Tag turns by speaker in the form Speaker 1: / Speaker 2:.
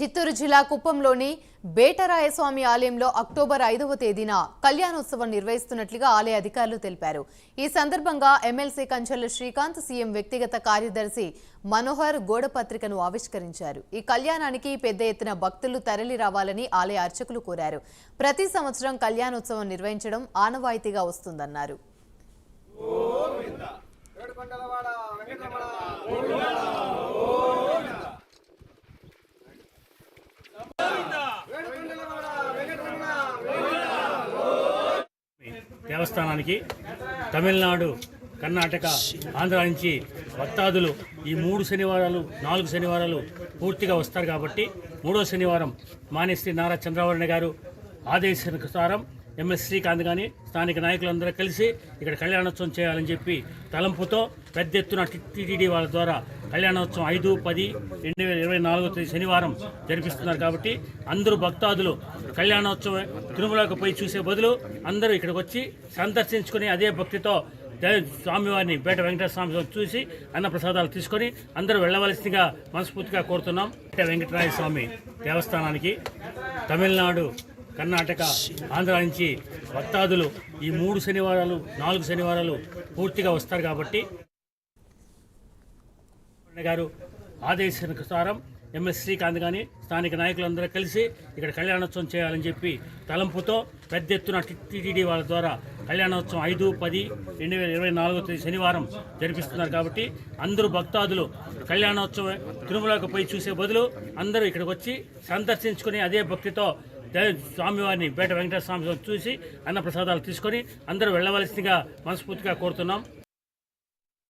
Speaker 1: చిత్తూరు జిల్లా కుప్పంలోని బేటరాయస్వామి ఆలయంలో అక్టోబర్ ఐదవ తేదీన కళ్యాణోత్సవం నిర్వహిస్తున్నట్లుగా ఆలయ అధికారులు తెలిపారు. ఈ సందర్భంగా ఎమ్మెల్సీ కంచెల శ్రీకాంత్ సీఎం వ్యక్తిగత కార్యదర్శి మనోహర్ గోడపత్రికను ఆవిష్కరించారు. ఈ కళ్యాణానికి పెద్ద ఎత్తున భక్తులు తరలి రావాలని ఆలయ అర్చకులు కోరారు. ప్రతి సంవత్సరం కళ్యాణోత్సవం నిర్వహించడం ఆనవాయితీగా వస్తుందన్నారు.
Speaker 2: దేవస్థానానికి తమిళనాడు కర్ణాటక ఆంధ్ర నుంచి భక్తాదులు ఈ మూడు శనివారాలు నాలుగు శనివారాలు పూర్తిగా వస్తారు కాబట్టి మూడో శనివారం మానేశ్రీ నారా చంద్రబాబు గారు ఆదేశానుసారం ఎంఎస్ శ్రీకాంత్ కానీ స్థానిక నాయకులందరూ కలిసి ఇక్కడ కళ్యాణోత్సవం చేయాలని చెప్పి తలంపుతో పెద్ద ఎత్తున టీటీడీ వాళ్ళ ద్వారా కళ్యాణోత్సవం ఐదు పది రెండు వేల ఇరవై నాలుగో తేదీ శనివారం జరిపిస్తున్నారు కాబట్టి అందరూ భక్తాదులు కళ్యాణోత్సవం తిరుమలకు పోయి చూసే బదులు అందరూ ఇక్కడికి వచ్చి సందర్శించుకుని అదే భక్తితో దే- స్వామివారిని బేట వెంకటేశ్వర స్వామి చూసి అన్న ప్రసాదాలు తీసుకొని అందరూ వెళ్ళవలసిందిగా మనస్ఫూర్తిగా కోరుతున్నాం. బేట వెంకటరాయ స్వామి దేవస్థానానికి తమిళనాడు కర్ణాటక ఆంధ్ర నుంచి భక్తాదులు ఈ మూడు శనివారాలు నాలుగు శనివారాలు పూర్తిగా వస్తారు కాబట్టి గారు ఆదేశానుసారం ఎంఎస్ శ్రీకాంత్ కానీ స్థానిక నాయకులందరూ కలిసి ఇక్కడ కళ్యాణోత్సవం చేయాలని చెప్పి తలంపుతో పెద్ద ఎత్తున టీటీడీ వాళ్ళ ద్వారా కళ్యాణోత్సవం ఐదు పది రెండు వేల ఇరవై నాలుగో తేదీ శనివారం జరిపిస్తున్నారు కాబట్టి అందరూ భక్తాదులు కళ్యాణోత్సవం తిరుమలకు పోయి చూసే బదులు అందరూ ఇక్కడికి వచ్చి సందర్శించుకుని అదే భక్తితో స్వామివారిని బేట వెంకటేశ్వర స్వామి వారిని చూసి అన్న ప్రసాదాలు తీసుకొని అందరూ వెళ్ళవలసిందిగా మనస్ఫూర్తిగా కోరుతున్నాం.